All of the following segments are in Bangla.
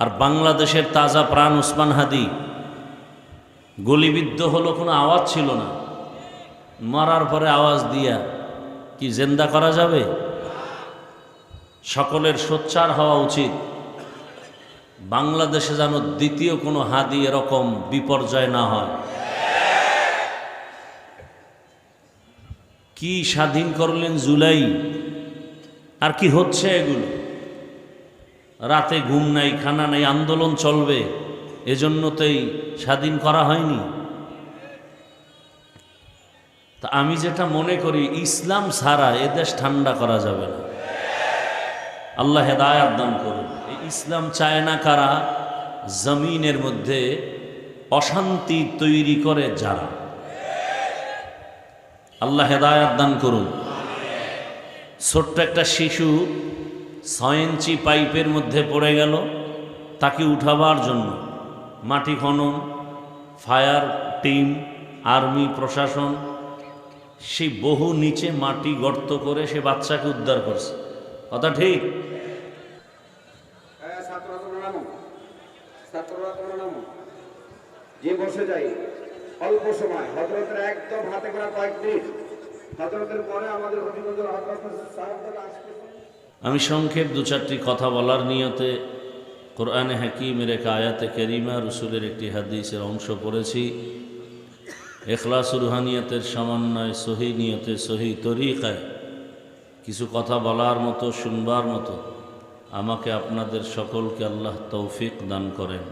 আর বাংলাদেশের তাজা প্রাণ উসমান হাদি, গলিবিদ্ধ হলো কোনো আওয়াজ ছিল না। মরার পরে আওয়াজ দিয়া কি জেন্দা করা যাবে? সকলের সোচ্চার হওয়া উচিত। বাংলাদেশে যেন দ্বিতীয় কোনো হাদি এরকম বিপর্যয় না হয়। কি স্বাধীন করলেন জুলাই? আর কি হচ্ছে এগুলো? রাতে ঘুম নাই, খানা নাই, আন্দোলন চলবে। এজন্য তো এই স্বাধীন করা হয়নি। তা আমি যেটা মনে করি, ইসলাম ছাড়া এ দেশ ঠান্ডা করা যাবে না। আল্লাহ হেদায়াত দান করুন। ইসলাম চায় না কারা? জমিনের মধ্যে অশান্তি তৈরি করে যারা। আল্লাহ হেদায়াত দান করুন। ছোট্ট একটা শিশু ছয় পাইপের মধ্যে পড়ে গেল তাকে উঠাবার জন্য। মাটি খনন ফায়ার টিম আর্মি প্রশাসন সেই বহু নিচে মাটি গর্ত করে সে বাচ্চাকে উদ্ধার করছে। কথা ঠিক? হ্যাঁ, যে বসে যাই অল্প সময় হজরতের একদম হাতে করা কয়েক হজরতের পরে আমাদের হজরত আমি সংক্ষেপ দু চারটি কথা বলার নিয়তে কোরআনে হাকিমের এক আয়াতে কেরিমা, রসুলের একটি হাদিসের অংশ পড়েছি। এখলাস রুহানিয়তের সমন্বয়, সহি নিয়তে, সহি তরিকায় কিছু কথা বলার মতো, শুনবার মতো আমাকে আপনাদের সকলকে আল্লাহ তৌফিক দান করেন।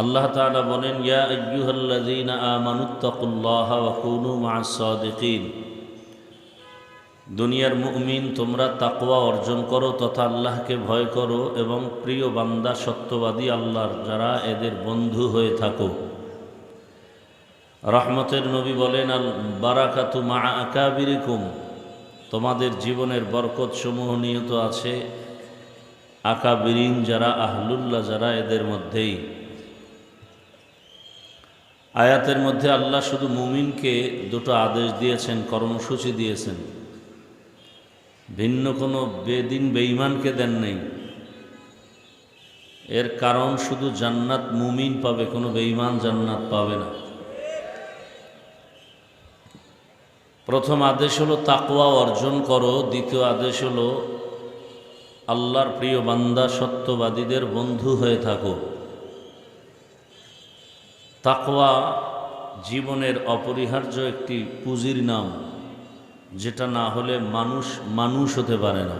আল্লাহ তাআলা বলেন, ইয়া আইয়ুহাল্লাযীনা আমানুত্তাকুল্লাহ ওয়া কুনু মা'আস সাদিকিন দুনিয়ার মুমিন, তোমরা তাকওয়া অর্জন করো, তথা আল্লাহকে ভয় করো এবং প্রিয় বান্দা, সত্যবাদী আল্লাহর যারা এদের বন্ধু হয়ে থাকো। রহমতের নবী বলেন, আল বারাকাতু মা আকাবিরিকুম। তোমাদের জীবনের বরকত সমূহ নিহত আছে, আকাবিরিন যারা, আহলুল্লাহ যারা এদের মধ্যেই। আয়াতের মধ্যে আল্লাহ শুধু মুমিনকে দুটো আদেশ দিয়েছেন, কর্মসূচি দিয়েছেন। ভিন্ন কোনো বেদিন বেঈমানকে দেন নেই। এর কারণ শুধু জান্নাত মুমিন পাবে, কোনো বেঈমান জান্নাত পাবে না। প্রথম আদেশ হলো তাকওয়া অর্জন করো, দ্বিতীয় আদেশ হলো আল্লাহর প্রিয় বান্দা, সত্যবাদীদের বন্ধু হয়ে থাকো। তাকওয়া জীবনের অপরিহার্য একটি পুঁজির নাম। যেটা না হলে মানুষ মানুষ হতে পারে না।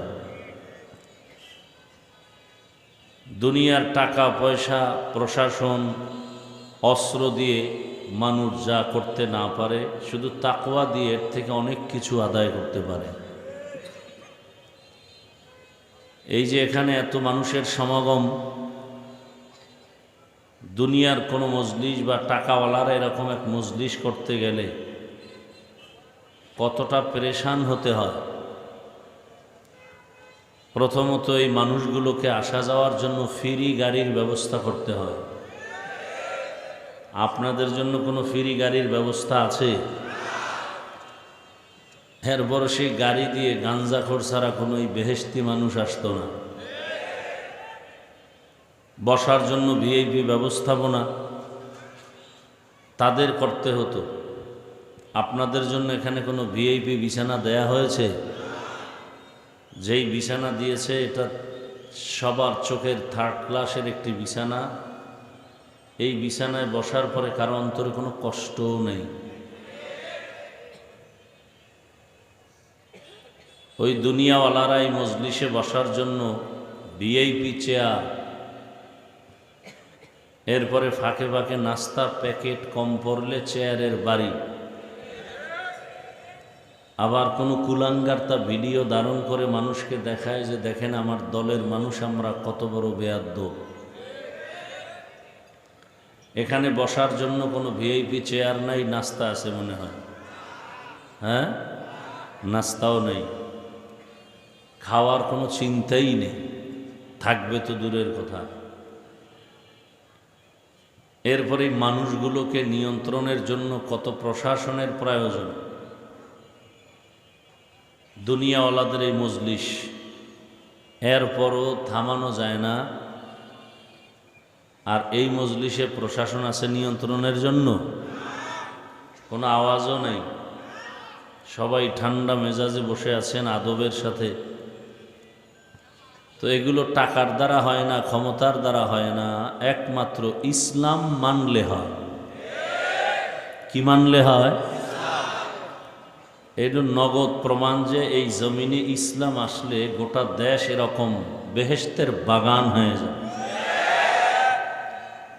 দুনিয়ার টাকা, পয়সা, প্রশাসন, অস্ত্র দিয়ে মানুষ যা করতে না পারে, শুধু তাকওয়া দিয়ে এর থেকে অনেক কিছু আদায় করতে পারে। এই যে এখানে এত মানুষের সমাগম, দুনিয়ার কোনো মজলিস বা টাকাওয়ালারা এরকম এক মজলিস করতে গেলে কতটা পরেশান হতে হয়। প্রথমত এই মানুষগুলোকে আসা যাওয়ার জন্য ফ্রি গাড়ির ব্যবস্থা করতে হয়। আপনাদের জন্য কোনো ফ্রি গাড়ির ব্যবস্থা আছে? এরপর সেই গাড়ি দিয়ে গাঞ্জাখোর ছাড়া কোনো এই বেহেস্তি মানুষ আসতো না। বসার জন্য ভিআইপি ব্যবস্থাপনা। তাদের করতে হতো। আপনাদের জন্য এখানে কোনো ভিআইপি বিছানা দেয়া হয়েছে? যেই বিছানা দিয়েছে, এটা সবার চোখের থার্ড ক্লাসের একটি বিছানা। এই বিছানায় বসার পরে কারও অন্তরে কোনো কষ্টও নেই। ওই দুনিয়াওয়ালারা এই মজলিসে বসার জন্য ভিআইপি চেয়ার। এরপরে ফাঁকে ফাঁকে নাস্তা প্যাকেট কম পড়লে চেয়ারের বাড়ি। আবার কোনো কুলাঙ্গার তা ভিডিও ধারণ করে মানুষকে দেখায় যে, দেখেন আমার দলের মানুষ আমরা কত বড় বেয়াদ্দ। এখানে বসার জন্য কোনো ভিআইপি চেয়ার নাই, নাস্তা আছে মনে হয়। হ্যাঁ? নাস্তাও নেই। খাওয়ার কোনো চিন্তাই নেই। থাকবে তো দূরের কথা। এরপরে মানুষগুলোকে নিয়ন্ত্রণের জন্য কত প্রশাসনের প্রয়োজন? দুনিয়াওয়ালাদের এই মজলিস। এরপরও থামানো যায় না। আর এই মজলিসে প্রশাসন আছে নিয়ন্ত্রণের জন্য। কোনো আওয়াজও নেই। সবাই ঠান্ডা মেজাজে বসে আছেন আদবের সাথে। তো এগুলো টাকার দ্বারা হয় না, ক্ষমতার দ্বারা হয় না। একমাত্র ইসলাম মানলে হয়। কি মানলে হয়? এটা নগদ প্রমাণ যে এই জমিনে ইসলাম আসলে গোটা দেশ এরকম বেহেস্তের বাগান হয়ে যায়।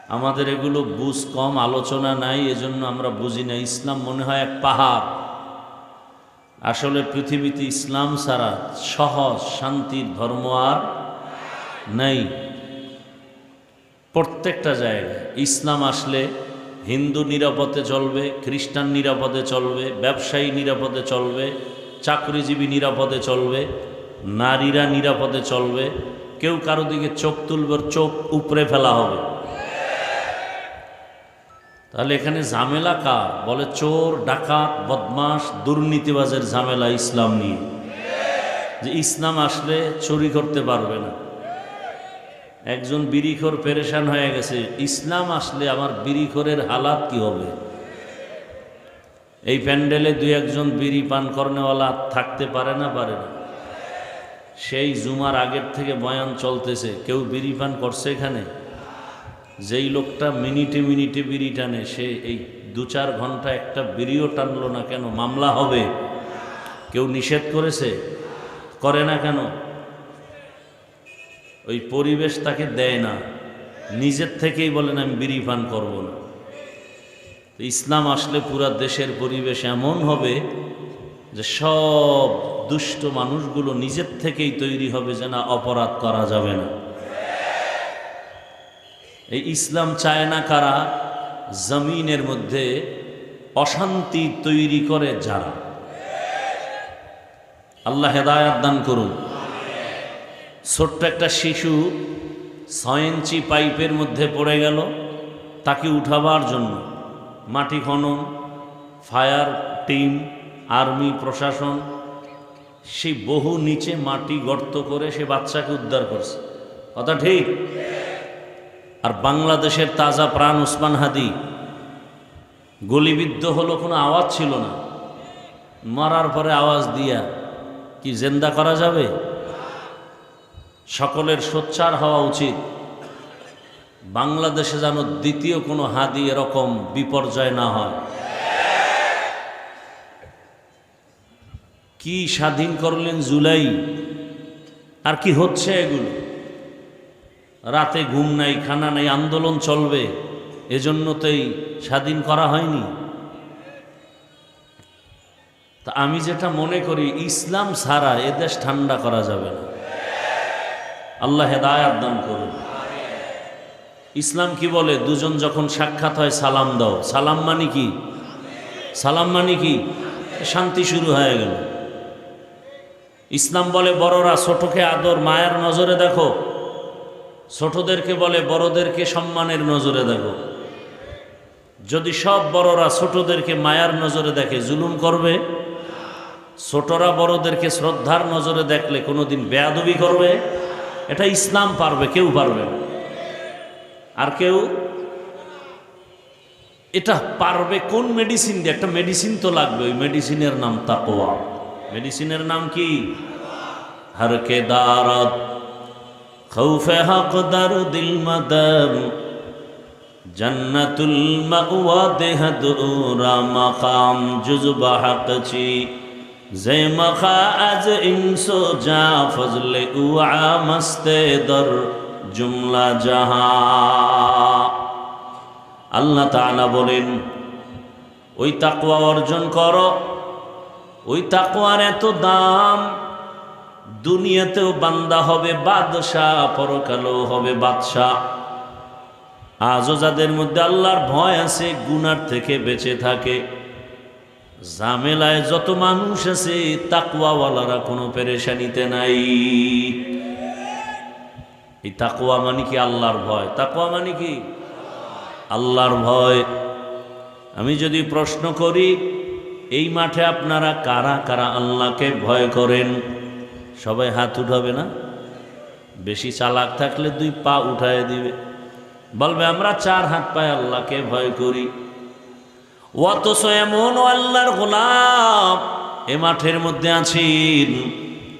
আমাদের এগুলো বুঝ কম, আলোচনা নাই, এজন্য আমরা বুঝি না। ইসলাম মনে হয় এক পাহাড়। আসলে পৃথিবীতে ইসলাম ছাড়া সহজ, শান্তির ধর্ম আর নেই। প্রত্যেকটা জায়গায় ইসলাম আসলে হিন্দু নিরাপদে চলবে, খ্রিস্টান নিরাপদে চলবে, ব্যবসায়ী নিরাপদে চলবে, চাকরিজীবী নিরাপদে চলবে, নারীরা নিরাপদে চলবে, কেউ কারও দিকে চোখ তুলবে, চোখ উপরে ফেলা হবে। তাহলে এখানে ঝামেলা কার? বলে চোর, ডাকাত বদমাস দুর্নীতিবাজের ঝামেলা ইসলাম নিয়ে। যে ইসলাম আসলে চুরি করতে পারবে না। একজন বিড়িখোর পেরেশান হয়ে গেছে, ইসলাম আসলে আমার বিড়িখোরের হালাত কি হবে? এই প্যান্ডেলে দুই একজন বিড়ি পান করনেওয়ালা থাকতে পারে না পারে না। সেই জুমার আগের থেকে বয়ান চলতেছে, কেউ বিড়ি পান করছে এখানে? যেই লোকটা মিনিটে মিনিটে বিড়ি টানে, সে এই দু চার ঘণ্টা একটা বিড়িও টানলো না কেন? মামলা হবে। কেউ নিষেধ করেছে? করে না কেন? ওই পরিবেশ তাকে দেয় না। নিজের থেকেই বলেন, আমি বিড়ি পান করব না। ইসলাম আসলে পুরা দেশের পরিবেশ এমন হবে যে সব দুষ্ট মানুষগুলো নিজের থেকেই তৈরি হবে যে না অপরাধ করা যাবে না। এই ইসলাম চায় না কারা? জমিনের মধ্যে অশান্তি তৈরি করে যারা। আল্লাহ হেদায়াত দান করুন। ছোট্ট একটা শিশু ছয় ইঞ্চি পাইপের মধ্যে পড়ে গেল, তাকে উঠাবার জন্য মাটি খনন, ফায়ার টিম, আর্মি, প্রশাসন সেই বহু নিচে মাটি গর্ত করে সে বাচ্চাকে উদ্ধার করছে। কথা ঠিক? আর বাংলাদেশের তাজা প্রাণ উসমান হাদি, গলিবিদ্ধ হলো কোনো আওয়াজ ছিল না। মরার পরে আওয়াজ দিয়া কি জেন্দা করা যাবে? সকলের সোচ্চার হওয়া উচিত। বাংলাদেশে যেন দ্বিতীয় কোনো হাদি এরকম বিপর্যয় না হয়। কি স্বাধীন করলেন জুলাই? আর কি হচ্ছে এগুলো? রাতে ঘুম নাই, খানা নাই, আন্দোলন চলবে। এজন্য তো এই স্বাধীন করা হয়নি। তা আমি যেটা মনে করি, ইসলাম ছাড়া এদেশ ঠান্ডা করা যাবে না। আল্লাহ হেদায়াত দান করুন। ইসলাম কি বলে? দুজন যখন সাক্ষাৎ হয়, সালাম দাও। সালাম মানে কি? সালাম মানে কি? শান্তি শুরু হয়ে গেল। ইসলাম বলে, বড়রা ছোটকে আদর, মায়ের নজরে দেখো। ছোটদেরকে বলে, বড়দেরকে সম্মানের নজরে দেখো। যদি সব বড়রা ছোটদেরকে মায়ার নজরে দেখে, জুলুম করবে, ছোটরা বড়দেরকে শ্রদ্ধার নজরে দেখলে কোনোদিন বেয়াদবি করবে। এটা ইসলাম পারবে, কেউ পারবে আর কেউ? এটা পারবে কোন মেডিসিন দিয়ে? একটা মেডিসিন তো লাগবে, ওই মেডিসিনের নাম তাকোয়া মেডিসিনের নাম কি? হর কে খৌফে হক দারু দিল মদম, জন্নতুল মকুয়া দেহ দুরা মাকাম চি। زیمخا از امسو جا فضل اوعا مست در জুমলা জাহা। আল্লাহ তালা বলেন, ওই তাকুয়া অর্জন করো। ওই তাকুয়ার এত দাম, দুনিয়াতেও বান্দা হবে, বাদশাহ পরকালেও হবে বাদশাহ। আজও যাদের মধ্যে আল্লাহর ভয় আছে, গুনার থেকে বেঁচে থাকে। জামেলায় যত মানুষ আছে তাকুয়াওয়ালারা কোনো পেরেশানিতে নাই। এই তাকুয়া মানে কি আল্লাহর ভয়? তাকুয়া মানে কি? আল্লাহর ভয়। আমি যদি প্রশ্ন করি, এই মাঠে আপনারা কারা কারা আল্লাহকে ভয় করেন? সবাই হাত উঠাবে না? বেশি চালাক থাকলে দুই পা উঠায় দিবে। বলবে, আমরা চার হাত পায়ে আল্লাহকে ভয় করি। অথচ এমন আল্লাহর গোলাম এ মাঠের মধ্যে আছেন।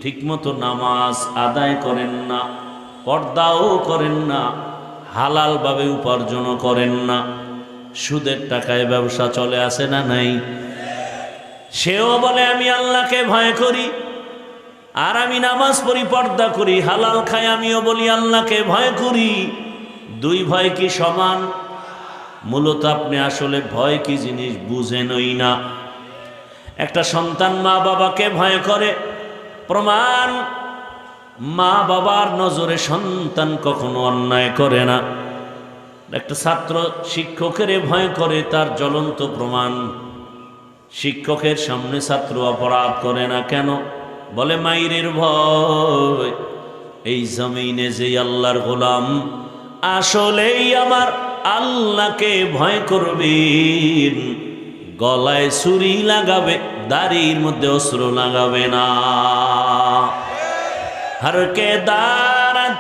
ঠিকমতো নামাজ আদায় করেন না, পর্দাও করেন না, হালালভাবে উপার্জনও করেন না। সুদের টাকায় ব্যবসা চলে আসে না নাই? সেও বলে, আমি আল্লাহকে ভয় করি আর আমি নামাজ পড়ি, পর্দা করি, হালাল খাই, আমিও বলি, আল্লাহকে ভয় করি। দুই ভয় কি সমান? মূলত আপনি আসলে ভয় কি জিনিস বুঝেনই না। একটা সন্তান মা বাবাকে ভয় করে। প্রমাণ মা বাবার নজরে সন্তান কখনো অন্যায় করে না। একটা ছাত্র শিক্ষকের ভয় করে, তার জ্বলন্ত প্রমাণ। শিক্ষকের সামনে ছাত্র অপরাধ করে না কেন? বলে, মাইরের ভয়। এই জমিনে যে আল্লাহর গোলাম, আসলেই আমার আল্লাহকে ভয় করবেন গলায় ছুরি লাগাবে, দাড়ির মধ্যে অস্ত্র লাগাবে না। হরকে দারাত,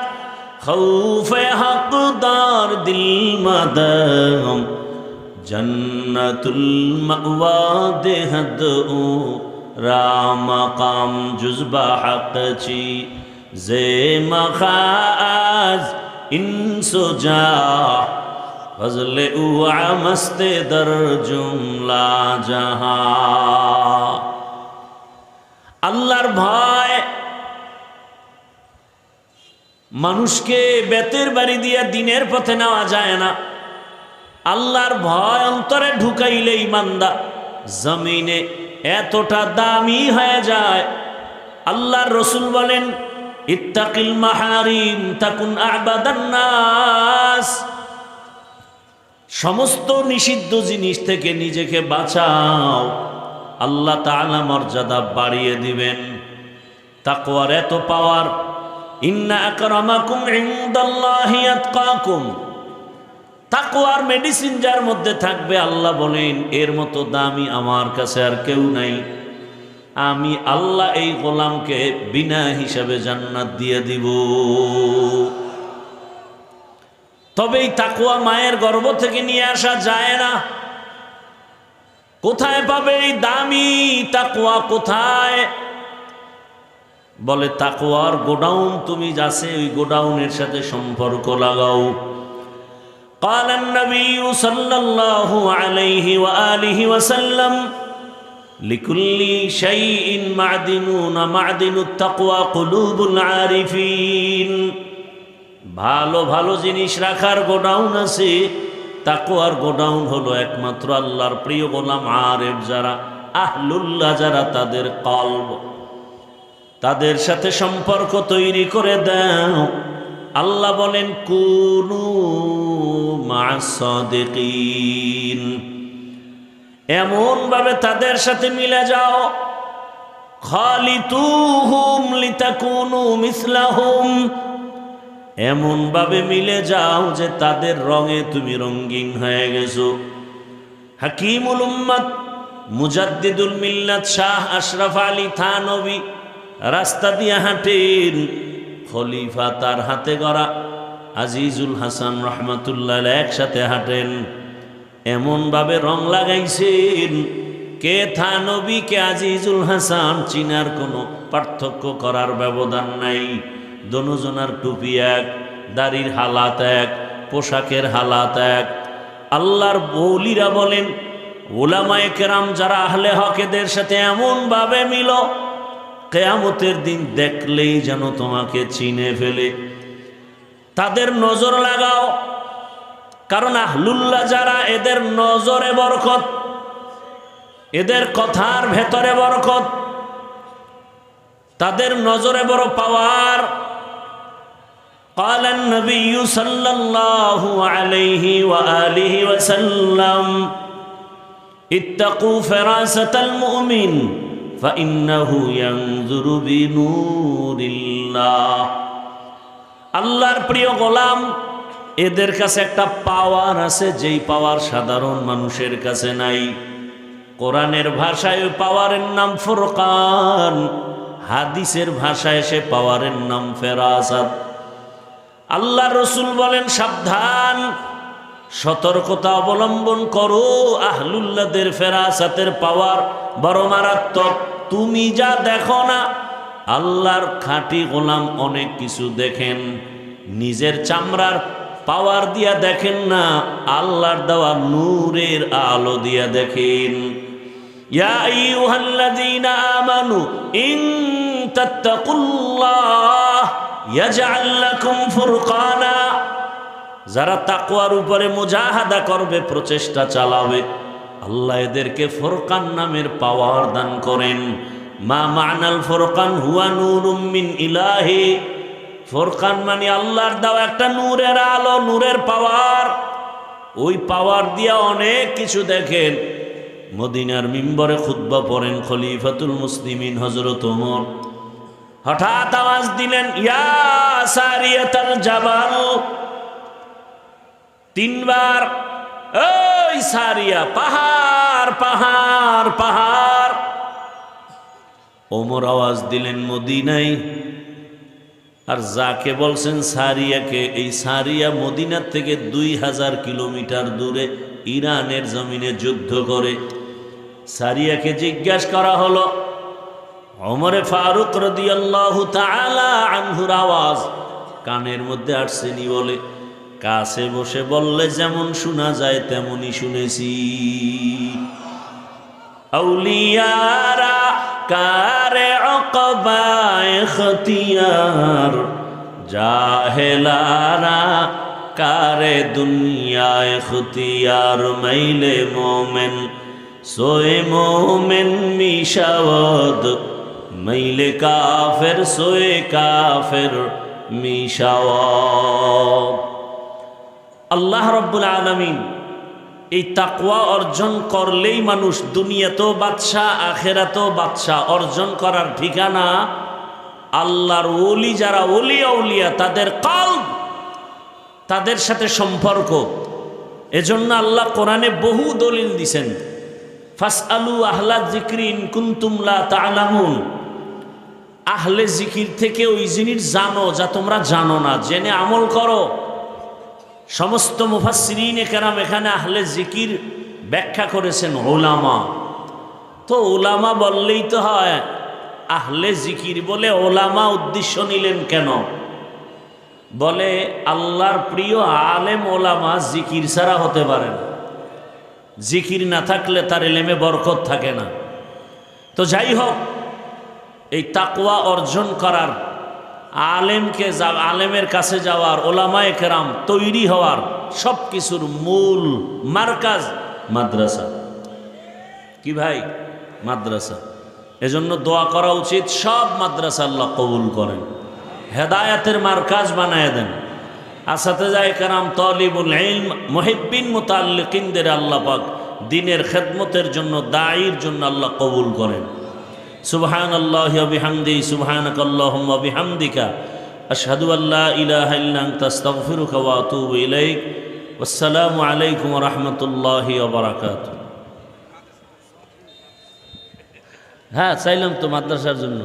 খৌফে হকদার দিল মাদম। জন্নতুল মাওয়া দেহদ ও রাম কাম জুজবা হকচি জে মখাজ ইনসো যা ফজল মস্তে দর জুমলা জাহা। আল্লাহর ভয়, মানুষকে বেতের বাড়ি দিয়া দিনের পথে নেওয়া যায় না। আল্লাহর ভয় অন্তরে ঢুকাইলে ইমানদা, জমিনে এতটা দামি হয়ে যায়। আল্লাহর রসুল বলেন, ইত্তাকিল মাহারিম, তাকুন আবাদান্নাস নাস। সমস্ত নিষিদ্ধ জিনিস থেকে নিজেকে বাঁচাও। আল্লাহ তাআলা মর্যাদা বাড়িয়ে দিবেন। তাকওয়ার এত পাওয়ার। ইন্না আকরামাকুম ইনদাল্লাহি আতকাকুম। তাকওয়ার মেডিসিন যার মধ্যে থাকবে, আল্লাহ বলেন, এর মতো দামি আমার কাছে আর কেউ নাই। আমি আল্লাহ এই গোলামকে বিনা হিসাবে জান্নাত দিয়ে দিব। তবে এই তাকুয়া মায়ের গর্ভ থেকে নিয়ে আসা যায় না কোথায় পাবে এই দামি তাকুয়া কোথায় বলে তাকুয়ার গোডাউন তুমি যাচ্ছে ওই গোডাউনের সাথে সম্পর্ক লাগাও قال النبي صلى الله عليه وآله وسلم لكل شيء معدنون معدن التقوى قلوب العارفين ভালো ভালো জিনিস রাখার গোডাউন আছে। তাকুয়ার গোডাউন হলো একমাত্র আল্লাহর প্রিয় গোলাম আরেফ যারা, আহলুল্লাহ যারা তাদের কলব। তাদের সাথে সম্পর্ক তৈরি করে দাও। আল্লাহ বলেন, কুনু এমন ভাবে তাদের সাথে মিলে যাও। খালিতুহুম লিতাকুনু মিসলাহুম। এমন ভাবে মিলে যাও যে তাদের রঙে তুমি রঙ্গিন হয়ে গেছো। হাকিমুল উম্মত, মুজাদ্দিদুল মিল্লাত শাহ আশরাফ আলী থানবী রাস্তা দিয়ে হাঁটেন, খলিফা তার হাতে গড়া, আজিজুল হাসান রহমাতুল্লাহ একসাথে হাঁটেন। এমনভাবে রং লাগাইছেন, কে থানবী, কে আজিজুল হাসান, চিনার কোনো পার্থক্য করার ব্যবধান নাই। দনুজনার টুপি এক, দাড়ির হালাত এক, পোশাকের হালাত এক। আল্লাহর বৌলিরা বলেন ওলামায়ে কেরাম যারা আহলে হকেদের সাথে এমনভাবে মিল, কেয়ামতের দিন দেখলেই যেন তোমাকে চিনে ফেলে। তাদের নজর লাগাও, কারণ আহলুল্লাহ যারা এদের নজরে বরকত, এদের কথার ভেতরে বরকত। তাদের নজরে বড় পাওয়ার قال النبي صلى الله عليه وآله وسلم اتقوا فراسة المؤمن فإنه ينظر بنور الله আল্লাহর প্রিয় গোলাম এদের কাছে একটা পাওয়ার আছে যেই পাওয়ার সাধারণ মানুষের কাছে নাই কোরআনের ভাষায় ওই পাওয়ারের নাম ফুরকান হাদিসের ভাষায় সে পাওয়ারের নাম ফেরাসাত আল্লাহ রসুল বলেন, সাবধান, সতর্কতা অবলম্বন করো, আহলুল্লাদের ফেরাসাতের পাওয়ার বড় মারাত্মক। তুমি যা দেখো না, আল্লাহর খাঁটি গোলাম অনেক কিছু দেখেন, নিজের চামড়ার পাওয়ার দিয়া দেখেন না, আল্লাহর দেওয়া নূরের আলো দিয়া দেখেন। ইয়া আমানু ইন তাত্তাকুল্লাহ। যারা তাকুয়ার উপরে মুজাহাদা করবে, প্রচেষ্টা চালাবে, আল্লাহ এদেরকে ফোরকান নামের পাওয়ার দান করেন। মা মানাল ফোরকান হুয়া নুর উম্মিন ইলাহি। ফোরকান মানে আল্লাহর দাও একটা নূরের আলো, নূরের পাওয়ার। ওই পাওয়ার দিয়া অনেক কিছু দেখেন। মদিনার মিম্বরে খুদ্া পড়েন খলিফাতুল মুসলিমিন হজরত ওমর। হঠাৎ আওয়াজ দিলেন, ইয়া সারিয়াতাল জাবাল। তিনবার, ওই সারিয়া, পাহাড় পাহাড় পাহাড়। ওমর আওয়াজ দিলেন মদিনাই আর যাকে বলছেন, সারিয়াকে। এই সারিয়া মদিনার থেকে দুই হাজার কিলোমিটার দূরে ইরানের জমিনে যুদ্ধ করে। সারিয়াকে জিজ্ঞাসা করা হলো অমরে ফারুক রদিয়াল্লাহু তাআলা আনহুর আওয়াজ কানের মধ্যে আসছেনি বলে। কাছে বসে বললে যেমন শোনা যায় তেমনই শুনেছি। আউলিয়ারা কারে অকবায় খতিয়ার, জাহেলারা কারে দুনিয়ায় খতিয়ার, মাইলে মোমেন, সোয়ে মোমেন মিশাওয়াদ মাইলে কাফের, সোয়ে কাফের মিশাওয়াদ আল্লাহ রব্বুল আলমিন এই তাকওয়া অর্জন করলেই মানুষ দুনিয়াতেও বাদশাহ, আখেরাতেও বাদশাহ অর্জন করার ঠিকানা আল্লাহর ওলি, যারা ওলিয়া উলিয়া তাদের কাল তাদের সাথে সম্পর্ক। এজন্য আল্লাহ কোরআনে বহু দলিল দিছেন। ফাস আলু আহলা জিক্রিন কুন্তুমলা তালামুন। আহলে জিকির থেকে ওই জিনিস জানো যা তোমরা জানো না। জেনে আমল করো। সমস্ত মুফাসরিন কেরাম এখানে আহলে জিকির ব্যাখ্যা করেছেন ওলামা। তো ওলামা বললেই তো হয়, আহলে জিকির বলে ওলামা উদ্দেশ্য নিলেন কেন? বলে, আল্লাহর প্রিয় আলেম ওলামা জিকির ছাড়া হতে পারে না। জিকির না থাকলে তার এলেমে বরকত থাকে না। তো যাই হোক এই তাকওয়া অর্জন করার, আলেমকে যা, আলেমের কাছে যাওয়ার, ওলামায়ে কেরাম তৈরি হওয়ার সব কিছুর মূল মার্কাজ মাদ্রাসা। কি ভাই? মাদ্রাসা। এজন্য দোয়া করা উচিত, সব মাদ্রাসা আল্লাহ কবুল করেন। হেদায়াতের মার্কাজ বানায় দেন। আসাতে যায় কেরাম, তলিবুল ইলম মহিবিন মুতাল্লিকিনদের আল্লাহ পাক দিনের খেদমতের জন্য, দায়ের জন্য আল্লাহ কবুল করেন। সুবহান আল্লাহ বিহামদি সুবহানাক আল্লাহুম্মা বিহামদিকা আশহাদু আল্লা ইলাহা ইল্লা আনতা আস্তাগফিরুকা ওয়া আতুবু ইলাইক। আসসালামু আলাইকুম ওয়া রাহমাতুল্লাহি ওয়া বারাকাতুহু। হ্যাঁ চাইলাম তো মাদ্রাসার জন্য।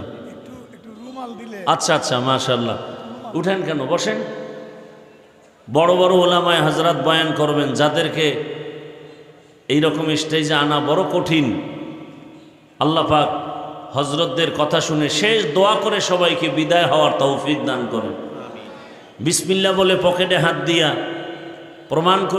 আচ্ছা আচ্ছা মাশাল্লাহ উঠেন কেন? বসেন। বড় বড় ওলামায় হাজরাত বয়ান করবেন যাদেরকে এইরকম স্টেজে আনা বড় কঠিন। আল্লাহ পাক হজরতদের কথা শুনে শেষ দোয়া করে সবাইকে বিদায় হওয়ার তৌফিক দান করেন। বিসমিল্লা বলে পকেটে হাত দিয়া প্রমাণ